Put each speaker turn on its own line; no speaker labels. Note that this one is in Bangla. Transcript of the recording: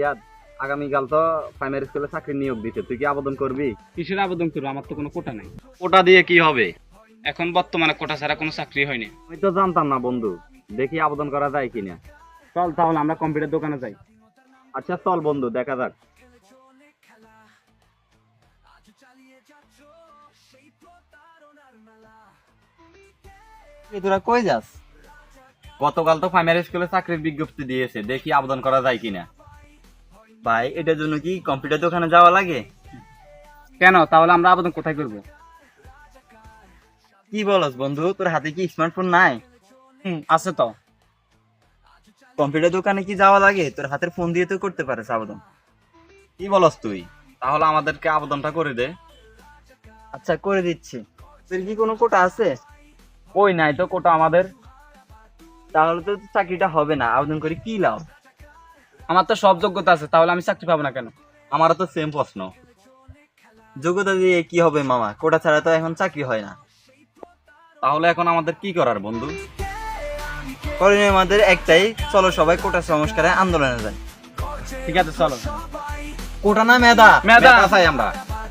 ইয়াদ আগামীকাল তো প্রাইমারি স্কুলে চাকরি নিয়োগ দিতে তুই কি আবেদন করবি?
কিসের আবেদন করব? আমার তো কোনো কোটা নাই।
ওটা দিয়ে কি হবে?
এখন বর্তমানে কোটা ছাড়া কোনো চাকরি হয়নি।
আমি তো জানতাম না বন্ধু দেখি আবেদন করা যায় কিনা।
চল তাহলে আমরা কম্পিউটার দোকানে যাই।
আচ্ছা চল বন্ধু দেখা যাক।
তোরা কই যাস?
গতকাল তো প্রাইমারি স্কুলে চাকরির বিজ্ঞপ্তি দিয়েছে দেখি আবেদন করা যায় কিনা।
ভাই এটার জন্য কি কম্পিউটার দোকানে যাওয়া লাগে?
কেন? তাহলে আমরা আবেদন কোথায় করব?
কি বলস বন্ধু তোর হাতে কি স্মার্টফোন নাই?
হুম আছে তো।
কম্পিউটার দোকানে কি যাওয়া লাগে? তোর হাতের ফোন দিয়ে তো করতে পারিস আবেদন।
কি বলস তুই? তাহলে আমাদেরকে আবেদনটা করে দে।
আচ্ছা করে দিচ্ছি। তোর কি কোনো কোটা আছে?
কই নাই তো কোটা আমাদের।
তাহলে তো চাকরিটা হবে না। আবেদন করে কি লাভ?
আমার তো সব যোগ্যতা আছে তাহলে আমি চাকরি পাবো না কেন?
আমারও তো সেম প্রশ্ন।
যোগ্যতা দিয়ে কি হবে মামা? কোটা ছাড়া তো এখন চাকরি হয় না।
তাহলে এখন আমাদের কি করার বন্ধু?
করণীয় আমাদের একটাই চলো সবাই কোটা সংস্কারে আন্দোলনে যাই।
ঠিক আছে চলো।
কোটা না মেধা।
মেধা।
চাই আমরা।